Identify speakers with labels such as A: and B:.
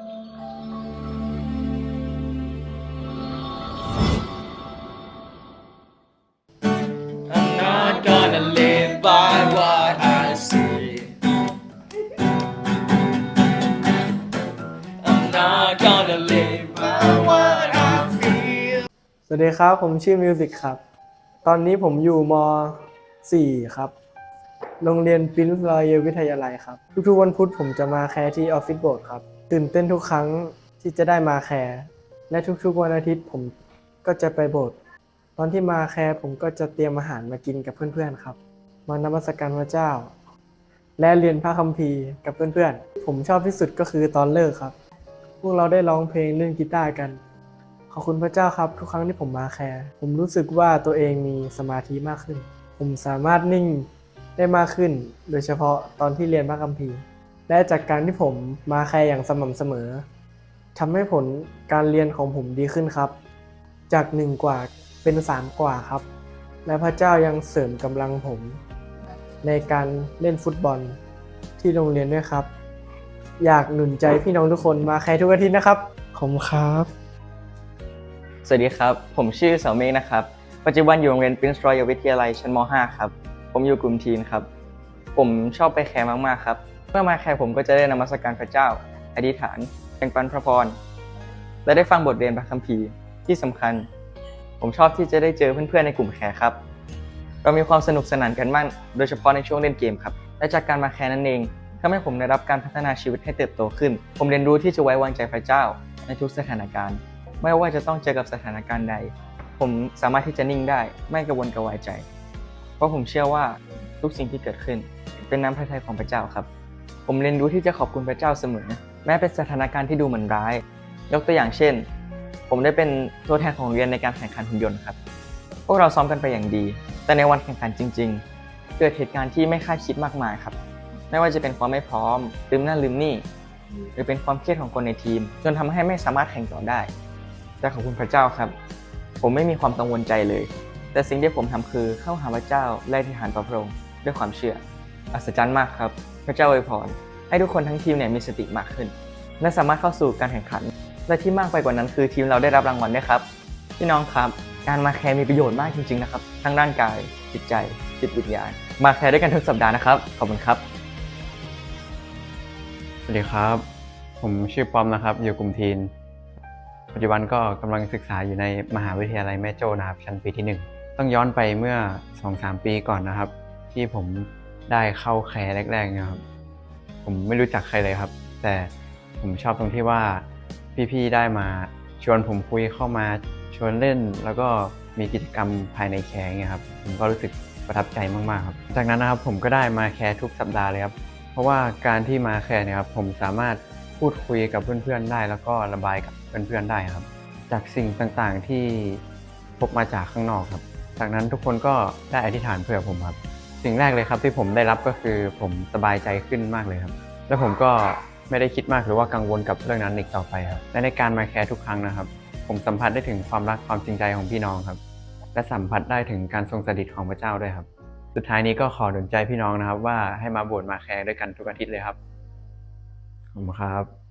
A: I'm not gonna live by what I see. I'm not gonna live by what I feel.
B: สวัสดีครับ ผมชื่อมิวสิกครับ ตอนนี้ผมอยู่ม .4 ครับ โรงเรียนปรินซ์รอยัลวิทยาลัยครับ ทุกๆวันพุธผมจะมาแคร์ที่ออฟฟิศโบสถ์ครับ ตื่นเต้นทุกครั้งที่จะได้มาแคร์และทุกๆวันอาทิตย์ผมก็จะไปโบสถ์ตอนที่มาแคร์ผมก็จะเตรียมอาหารมากินกับเพื่อนๆครับ มานมัสการพระเจ้า และเรียนพระคัมภีร์กับเพื่อนๆ ผมชอบที่สุดก็คือตอนเลิกครับ พวกเราได้ร้องเพลงเล่นกีตาร์กันขอบคุณพระเจ้าครับ ทุกครั้งที่ผมมาแคร์ผมรู้สึกว่าตัวเองมีสมาธิมากขึ้น ผมสามารถนิ่ง ได้มากขึ้น โดยเฉพาะตอนที่เรียนพระคัมภีร์ และจากการที่ผมมาแคร์อย่างสม่ำเสมอทำให้ผลการเรียนของผมดีขึ้นครับ จากหนึ่งกว่าเป็นสามกว่าครับ และพระเจ้ายังเสริมกำลังผม ในการเล่นฟุตบอลที่โรงเรียนด้วยครับ อยากหนุนใจพี่น้องทุกคนมาแคร์ทุกอาทิตย์นะครับขอบคุณครับ
C: สวัสดีครับ ผมชื่อเสาเมฆนะครับ ปัจจุบันอยู่โรงเรียน Prince Royal วิทยาลัยชั้นม .5 ครับ ผมอยู่กลุ่มทีนครับ ผมชอบไปแคร์มากๆครับ เมื่อมาแคร์ผมก็จะได้นมัสการพระเจ้า อธิษฐานแบ่งปันพระพร และได้ฟังบทเรียนพระคัมภีร์ที่สำคัญ ผมชอบที่จะได้เจอเพื่อนๆในกลุ่มแคร์ครับ เรามีความสนุกสนานกันมาก โดยเฉพาะในช่วงเล่นเกมครับ และจากการมาแคร์นั่นเองทำให้ผมได้รับการพัฒนาชีวิตให้เติบโตขึ้น ผมเรียนรู้ที่จะไว้วางใจพระเจ้าในทุกสถานการณ์ ไม่ว่าจะต้องเจอกับสถานการณ์ใด ผมสามารถที่จะนิ่งได้ ไม่กระวนกระวายใจ เพราะผมเชื่อว่าทุกสิ่งที่เกิดขึ้น เป็นน้ำพระทัยของพระเจ้าครับ ผมเรียนรู้ที่จะขอบคุณพระเจ้าเสมอ แม้เป็นสถานการณ์ที่ดูเหมือนร้าย ยกตัวอย่างเช่น ผมได้เป็นตัวแทนของเรียนในการแข่งขันหุ่นยนต์ครับ พวกเราซ้อมกันไปอย่างดี แต่ในวันแข่งขันจริง ๆ เกิดเหตุการณ์ที่ไม่คาดคิดมากมายครับ ไม่ว่าจะเป็นความไม่พร้อม ลืมนั่นลืมนี่ หรือเป็นความเครียดของคนในทีม จนทำให้ไม่สามารถแข่งต่อได้ แต่ขอบคุณพระเจ้าครับ ผมไม่มีความกังวลใจเลย แต่สิ่งที่ผมทำคือเข้าหาพระเจ้าและอธิษฐานต่อพระองค์ด้วยความเชื่อ อัศจรรย์มากครับ พระเจ้าอวยพรให้ทุกคนทั้งทีมเนี่ยมีสติมากขึ้น และสามารถเข้าสู่การแข่งขัน และที่มากไปกว่านั้นคือทีมเราได้รับรางวัลด้วยครับพี่น้องครับการมาแคร์มีประโยชน์มากจริงๆนะครับทั้งร่างกายจิตใจจิตวิญญาณมาแคร์ด้วยกันทุกสัปดาห์นะครับขอบคุณครับ
D: สวัสดีครับ ผมชื่อปอมนะครับ อยู่กลุ่มทีน ปัจจุบันก็กำลังศึกษาอยู่ในมหาวิทยาลัยแม่โจ้นะครับชั้นปีที่1 ต้องย้อนไปเมื่อ 2-3 ปีก่อนนะครับ ที่ผมได้เข้าแคร์แรกๆนะครับ ผมไม่รู้จักใครเลยครับ แต่ผมชอบตรงที่ว่าพี่ๆได้มาชวนผมคุยเข้ามาชวนเล่น แล้วก็มีกิจกรรมภายในแคร์เงี้ยครับผมก็รู้สึกประทับใจมากๆครับ จากนั้นนะครับผมก็ได้มาแคร์ทุกสัปดาห์เลยครับ เพราะว่าการที่มาแคร์เนี่ยครับผมสามารถพูดคุยกับเพื่อนๆได้ แล้วก็ระบายกับเพื่อนๆได้ครับ จากสิ่งต่างๆที่พบมาจากข้างนอกครับ จากนั้นทุกคนก็ได้อธิษฐานเผื่อผมครับ สิ่งแรกเลยครับที่ผมได้รับก็คือผมสบายใจขึ้นมากเลยครับ แล้วผมก็ไม่ได้คิดมากหรือว่ากังวลกับเรื่องนั้นอีกต่อไปครับและในการมาแคร์ทุกครั้งนะครับ ผมสัมผัสได้ถึงความรักความจริงใจของพี่น้องครับ และสัมผัสได้ถึงการทรงสถิตของพระเจ้าด้วยครับ สุดท้ายนี้ก็ขอหนุนใจพี่น้องนะครับ ว่าให้มาโบสถ์มาแคร์ด้วยกันทุกอาทิตย์เลยครับขอบคุณครับ